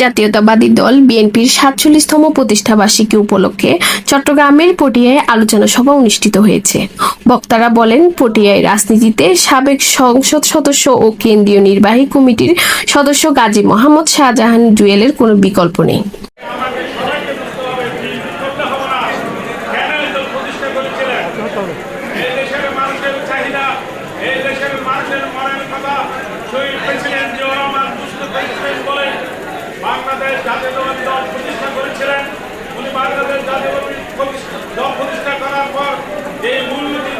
জাতীয়তাবাদী দল বিএনপির সাতচল্লিশতম প্রতিষ্ঠাবার্ষিকী উপলক্ষে চট্টগ্রামের পটিয়ায় আলোচনা সভা অনুষ্ঠিত হয়েছে। বক্তারা বলেন, পটিয়ায় রাজনীতিতে সাবেক সংসদ সদস্য ও কেন্দ্রীয় নির্বাহী কমিটির সদস্য গাজী মোহাম্মদ শাহজাহান জুয়েলের কোনো বিকল্প নেই আমাদের সবাইকে বুঝতে হবে বিএনপি করতে হবে না কেন এই দল প্রতিষ্ঠা করেছিলেন এই দেশের মানুষের চাহিদা এই দেশের মানুষের মনের কথা শহীদ প্রেসিডেন্ট জিয়াউর রহমান বুঝতে পেরেছিলেন বলে বাংলাদেশ জাতীয়তাবাদী দল প্রতিষ্ঠা করেছিলেন। উনি বাংলাদেশ জাতীয়তাবাদী দল প্রতিষ্ঠা করার পর এই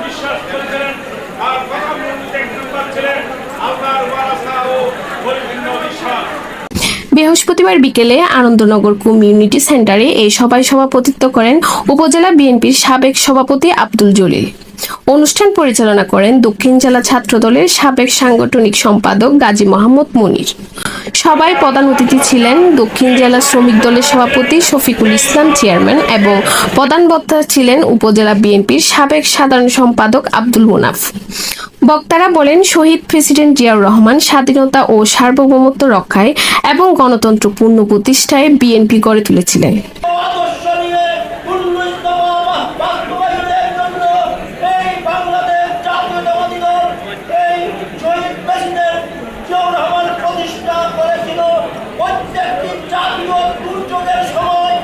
বিশ্বাস করেছিলেন মূলনীতি এক নম্বর ছিলেন আল্লাহর ও বিশ্বাস। বৃহস্পতিবার বিকেলে আনন্দনগর কমিউনিটি সেন্টারে এই সভায় সভাপতিত্ব করেন উপজেলা বিএনপির সাবেক সভাপতি আব্দুল জলিল। অনুষ্ঠান পরিচালনা করেন দক্ষিণ জেলা ছাত্র দলের সাবেক সাংগঠনিক সম্পাদক গাজী মোহাম্মদ মনির। সবাই প্রধান অতিথি ছিলেন দক্ষিণ জেলা শ্রমিক দলের সভাপতি শফিকুল ইসলাম চেয়ারম্যান এবং প্রধান বক্তা ছিলেন উপজেলা বিএনপির সাবেক সাধারণ সম্পাদক আব্দুল মুনাফ। বক্তারা বলেন, শহীদ প্রেসিডেন্ট জিয়াউর রহমান স্বাধীনতা ও সার্বভৌমত্ব রক্ষায় এবং গণতন্ত্র পূর্ণ প্রতিষ্ঠায় বিএনপি গড়ে তুলেছিলেন আদর্শ নিয়ে উন্নততম বাস্তবায়নের জন্য এই বাংলাদেশ জাতীয়তাবাদী দল এই শহীদ প্রেসিডেন্ট জিয়াউর রহমান প্রতিষ্ঠা করেছিল প্রত্যেকটি জাতীয় দুর্যোগের সময়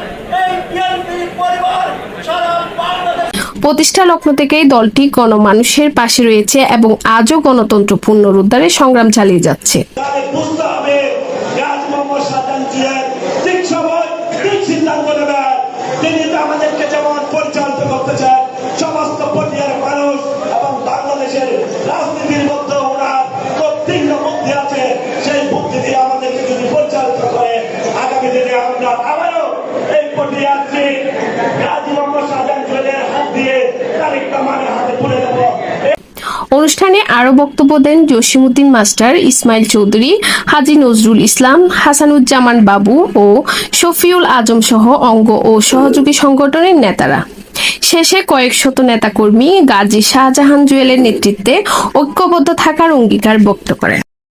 এই বিএনপি পরিবার সারা বাংলাদেশ প্রতিষ্ঠা লগ্ন থেকেই দলটি গণমানুষের পাশে রয়েছে এবং আজও গণতন্ত্র পুনরুদ্ধারে সংগ্রাম চালিয়ে যাচ্ছে। আমাদেরকে যেমন অনুষ্ঠানে আরও বক্তব্য দেন জসিমুদ্দিন মাস্টার, ইসমাইল চৌধুরী, হাজী নজরুল ইসলাম, হাসানুজ্জামান বাবু ও শফিউল আজম সহ অঙ্গ ও সহযোগী সংগঠনের নেতারা। শেষে কয়েক শত নেতাকর্মী গাজী শাহজাহান জুয়েলের নেতৃত্বে ঐক্যবদ্ধ থাকার অঙ্গীকার ব্যক্ত করেন।